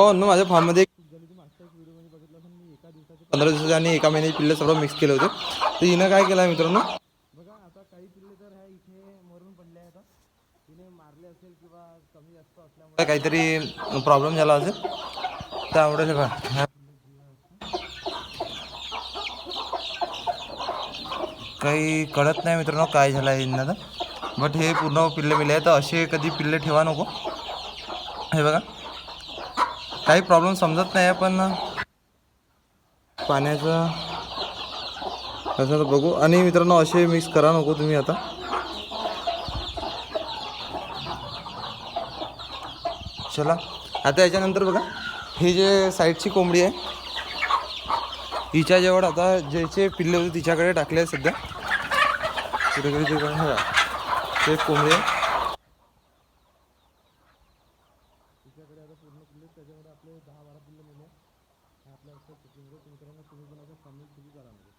हो ना माझ्या फार्ममध्ये पंधरा दिवसाचे आणि एका महिन्याची पिल्लं सर्व मिक्स केले होते. तर हिनं काय केलं आहे मित्रांनो? बघा आता काही पिल्ले तर ह्या इथे मरून पडले आहेत. तिने मारले असेल किंवा कमी जास्त असल्यामुळे. काहीतरी प्रॉब्लेम झाला असेल. त्यामुळे बघा. काही कळत नाही मित्रांनो काय झालं आहे यांना तर बट हे पूर्ण पिल्ले मिले तर असे कधी पिल्ले ठेवा नको. हे बघा. काही प्रॉब्लेम समजत नाही आहे पण पाण्याचं कसं तर बघू. आणि मित्रांनो असे मिक्स करा नको तुम्ही आता. चला. आता याच्यानंतर बघा ही जे साईडची कोंबडी आहे हिच्या जवळ आता ज्याचे पिल्ले होते तिच्याकडे टाकले आहे सध्या. कुठेतरी ते पण आता बघा. ते करा म्हणजे